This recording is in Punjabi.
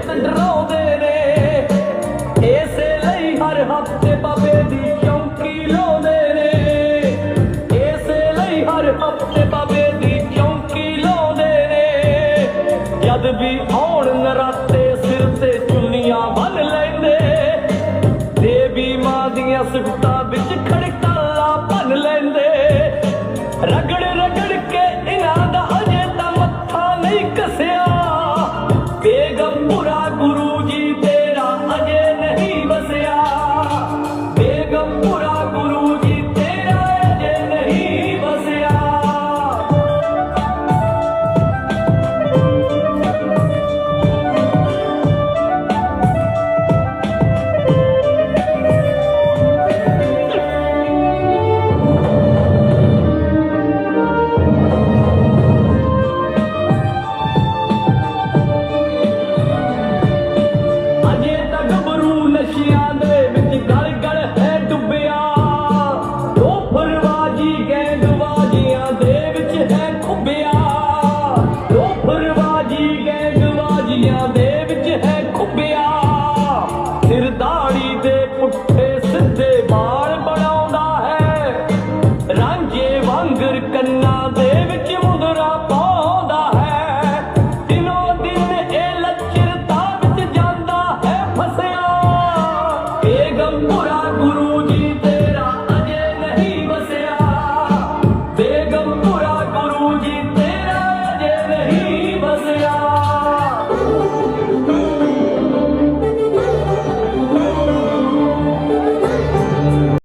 ਡਰਾਉਂਦੇ ਨੇ। ਇਸੇ ਲਈ ਹਰ ਹਫ਼ਤੇ ਬਾਬੇ ਦੀ ਚੌਂਕੀ ਲਾਉਂਦੇ ਨੇ। ਇਸੇ ਲਈ ਹਰ ਹਫ਼ਤੇ ਬਾਬੇ ਦੀ ਚੌਂਕੀ ਲਾਉਂਦੇ ਨੇ। ਜਦ ਵੀ ਆਉਣ ਨਰਾਤੇ ਸਿਰ ਤੇ ਚੁੰਨੀਆਂ ਬੰਨ ਲੈਂਦੇ। ਦੇਵੀ ਮਾਂ ਦੀਆਂ ਸਿਫਤਾਂ ਵਿੱਚ love.